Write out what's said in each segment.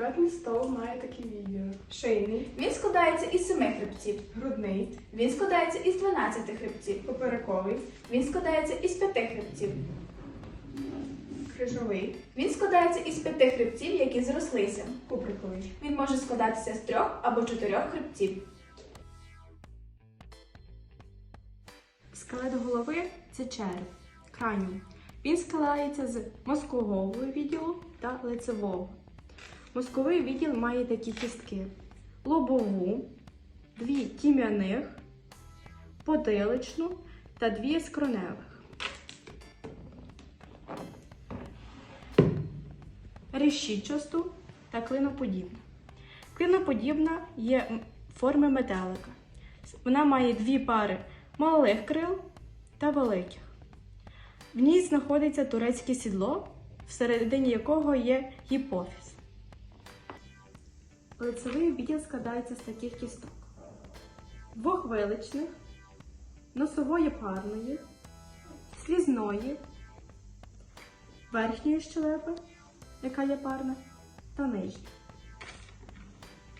Хребетний стовп має такі відділи. Шийний, Він складається із семи хребців. грудний, Він складається із 12 хребців. поперековий, Він складається із п'яти хребців. крижовий, Він складається із п'яти хребців, які зрослися. куприковий. Він може складатися з трьох або чотирьох хребців. Скелет голови це череп, краніум. Він складається з мозкового відділу та лицевого. Мозковий відділ має такі кістки: лобову, дві тім'яних, потиличну та дві скроневих. Решітчасту та клиноподібну. Клиноподібна є форми метелика. Вона має дві пари малих крил та великих. В ній знаходиться турецьке сідло, всередині якого є гіпофіз. Лицевий відділ складається з таких кісток: двох виличних, носової парної, слізної, верхньої щелепи, яка є парна, та нижньої.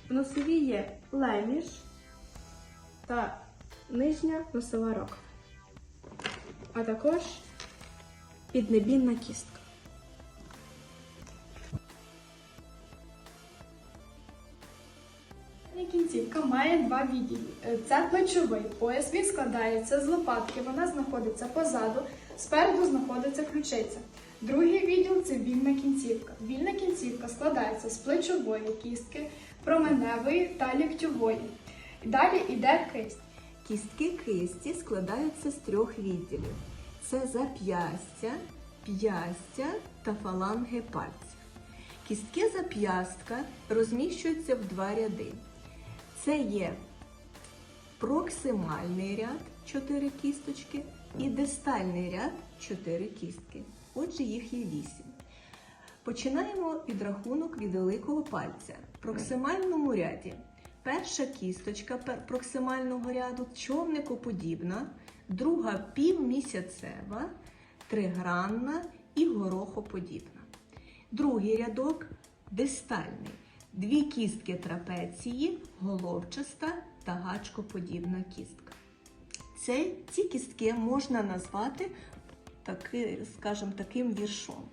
В носовій є леміш та нижня носова рока, а також піднебінна кістка. Кінцівка має два відділи. Е, Це плечовий пояс. Він складається з лопатки. Вона знаходиться позаду, спереду знаходиться ключиця. Другий відділ це вільна кінцівка. Вільна кінцівка складається з плечової кістки, променевої та ліктьової. Далі йде кисть. Кістки кисті складаються з трьох відділів: це зап'ястя, п'ястя та фаланги пальців. Кістки зап'ястка розміщуються в два ряди. Це є проксимальний ряд 4 кісточки і дистальний ряд 4 кістки. Отже, їх є 8. Починаємо підрахунок від великого пальця. В проксимальному ряді перша кісточка проксимального ряду човникоподібна, друга півмісяцева, тригранна і горохоподібна. Другий рядок дистальний. Дві кістки трапеції, головчаста та гачкоподібна кістка. Це, ці кістки можна назвати таки, скажімо, таким віршом.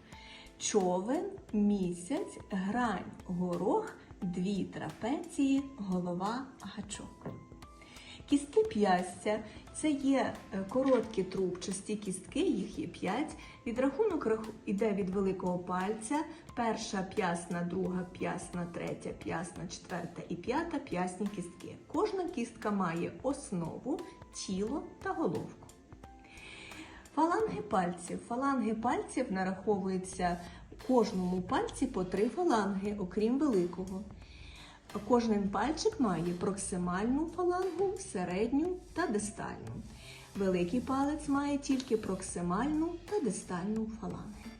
Човен, місяць, грань, горох, дві трапеції, голова, гачок. Кістки п'ястя це є е, короткі трубчасті кістки, їх є 5. Відрахунок раху- іде від великого пальця. Перша п'ясна, друга п'ясна, третя п'ясна, четверта і п'ята п'ясні кістки. Кожна кістка має основу, тіло та головку. Фаланги пальців. Фаланги пальців нараховуються кожному пальці по три фаланги, окрім великого. Кожен пальчик має проксимальну фалангу, середню та дистальну. Великий палець має тільки проксимальну та дистальну фаланги.